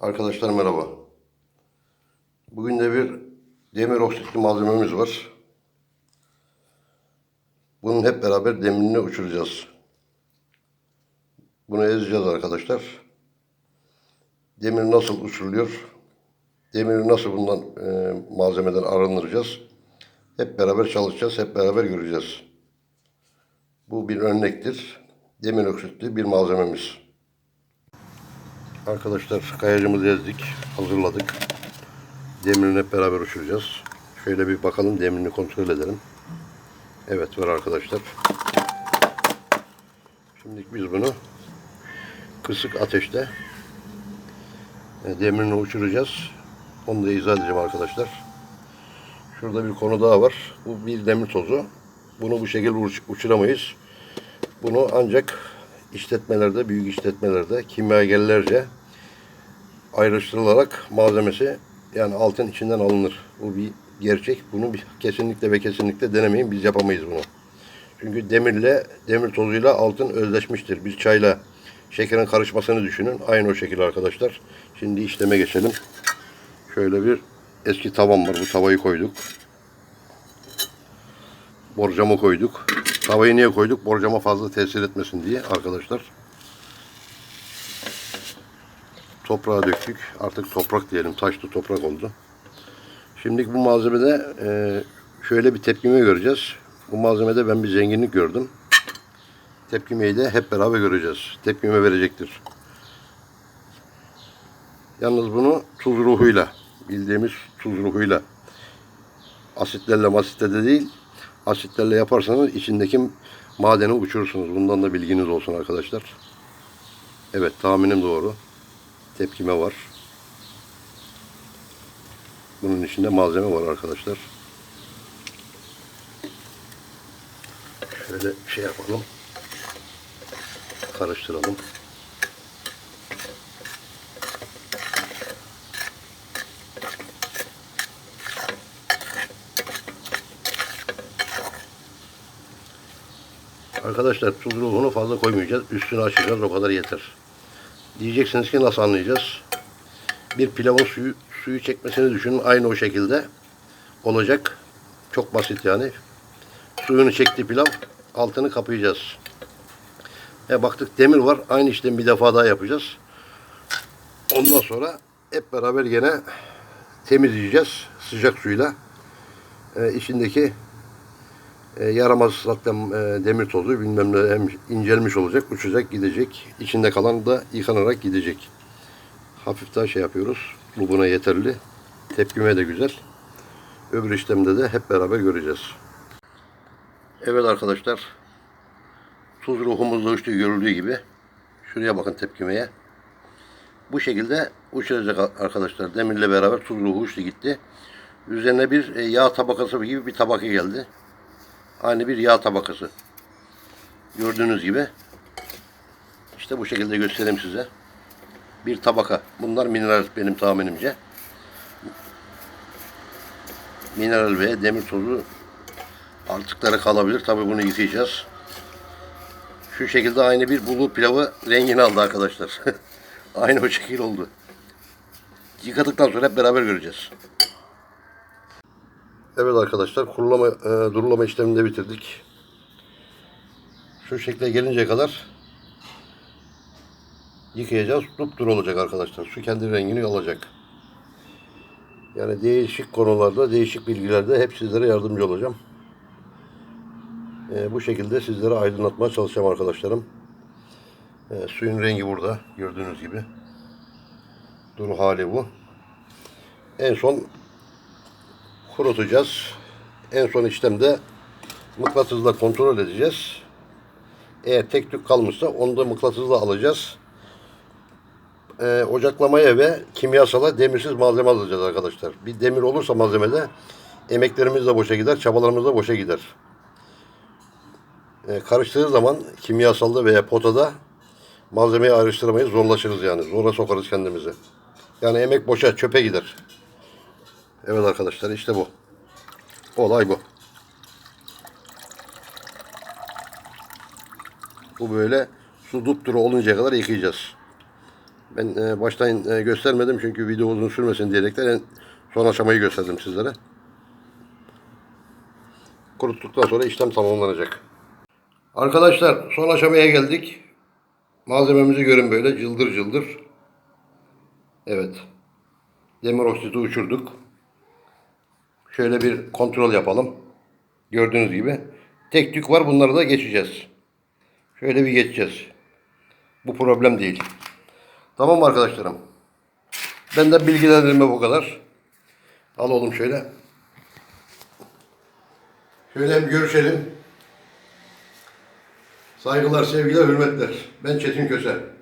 Arkadaşlar merhaba. Bugün de bir demir oksitli malzememiz var. Bunun hep beraber demirini uçuracağız. Bunu ezeceğiz arkadaşlar. Demir nasıl uçuruluyor? Demiri nasıl bundan e, malzemeden arındıracağız? Hep beraber çalışacağız, hep beraber göreceğiz. Bu bir örnektir. Demir oksitli bir malzememiz. Arkadaşlar kayacımızı ezdik, hazırladık. Demirini hep beraber uçuracağız. Şöyle bir bakalım demirini kontrol edelim. Evet var arkadaşlar. Şimdi biz bunu kısık ateşte e, demirini uçuracağız. Onu da izah edeceğim arkadaşlar. Şurada bir konu daha var. Bu bir demir tozu. Bunu bu şekilde uç- uçuramayız. Bunu ancak işletmelerde, büyük işletmelerde kimyagerlerce ayrıştırılarak malzemesi yani altın içinden alınır. Bu bir gerçek. Bunu bir, kesinlikle ve kesinlikle denemeyin. Biz yapamayız bunu. Çünkü demirle, demir tozuyla altın özleşmiştir. Bir çayla şekerin karışmasını düşünün. Aynı o şekilde arkadaşlar. Şimdi işleme geçelim. Şöyle bir eski tavam var. Bu tavayı koyduk. Borcamı koyduk. Tavayı niye koyduk? Borcama fazla tesir etmesin diye arkadaşlar. Toprağa döktük. Artık toprak diyelim. Taşlı toprak oldu. Şimdi bu malzemede e, şöyle bir tepkime göreceğiz. Bu malzemede ben bir zenginlik gördüm. Tepkimeyi de hep beraber göreceğiz. Tepkime verecektir. Yalnız bunu tuz ruhuyla, bildiğimiz tuz ruhuyla, asitlerle masitle de değil, asitlerle yaparsanız içindeki madeni uçurursunuz. Bundan da bilginiz olsun arkadaşlar. Evet tahminim doğru. Tepkime var. Bunun içinde malzeme var arkadaşlar. Şöyle şey yapalım. Karıştıralım. Arkadaşlar tuz ruhunu fazla koymayacağız. Üstünü açacağız. O kadar yeter. Diyeceksiniz ki nasıl anlayacağız? Bir pilavın suyu, suyu çekmesini düşünün. Aynı o şekilde olacak. Çok basit yani. Suyunu çekti pilav. Altını kapayacağız. E baktık demir var. Aynı işlemi bir defa daha yapacağız. Ondan sonra hep beraber gene temizleyeceğiz sıcak suyla. E, içindeki e, yaramaz zaten e, demir tozu bilmem ne hem incelmiş olacak, uçacak, gidecek. İçinde kalan da yıkanarak gidecek. Hafif daha şey yapıyoruz. Bu buna yeterli. Tepkime de güzel. Öbür işlemde de hep beraber göreceğiz. Evet arkadaşlar. Tuz ruhumuzda uçtuğu görüldüğü gibi. Şuraya bakın tepkimeye. Bu şekilde uçuracak arkadaşlar. Demirle beraber tuz ruhu uçtu gitti. Üzerine bir e, yağ tabakası gibi bir tabaka geldi. Aynı bir yağ tabakası. Gördüğünüz gibi. İşte bu şekilde göstereyim size. Bir tabaka. Bunlar mineral benim tahminimce. Mineral ve demir tozu artıkları kalabilir. Tabi bunu yıkayacağız. Şu şekilde aynı bir bulgur pilavı rengini aldı arkadaşlar. aynı o şekil oldu. Yıkadıktan sonra hep beraber göreceğiz. Evet arkadaşlar kurulama, e, durulama işlemini de bitirdik. Şu şekle gelinceye kadar yıkayacağız. Dupduru olacak arkadaşlar. Su kendi rengini alacak. Yani değişik konularda, değişik bilgilerde hep sizlere yardımcı olacağım. E, bu şekilde sizlere aydınlatmaya çalışacağım arkadaşlarım. E, suyun rengi burada gördüğünüz gibi. Duru hali bu. En son kurutacağız. En son işlemde mıknatısla kontrol edeceğiz. Eğer tek tük kalmışsa onu da mıknatısla alacağız. Ee, ocaklamaya ve kimyasala demirsiz malzeme alacağız arkadaşlar. Bir demir olursa malzemede emeklerimiz de boşa gider, çabalarımız da boşa gider. Ee, karıştığı zaman kimyasalda veya potada malzemeyi ayrıştıramayız, zorlaşırız yani. Zora sokarız kendimizi. Yani emek boşa, çöpe gider. Evet arkadaşlar işte bu. Olay bu. Bu böyle su dupduru oluncaya kadar yıkayacağız. Ben e, baştan e, göstermedim çünkü video uzun sürmesin diyerekten en son aşamayı gösterdim sizlere. Kuruttuktan sonra işlem tamamlanacak. Arkadaşlar son aşamaya geldik. Malzememizi görün böyle cıldır cıldır. Evet. Demir oksiti uçurduk. Şöyle bir kontrol yapalım. Gördüğünüz gibi. Tek tük var bunları da geçeceğiz. Şöyle bir geçeceğiz. Bu problem değil. Tamam arkadaşlarım? Benden bilgilendirme bu kadar. Al oğlum şöyle. Şöyle hem görüşelim. Saygılar, sevgiler, hürmetler. Ben Çetin Köse.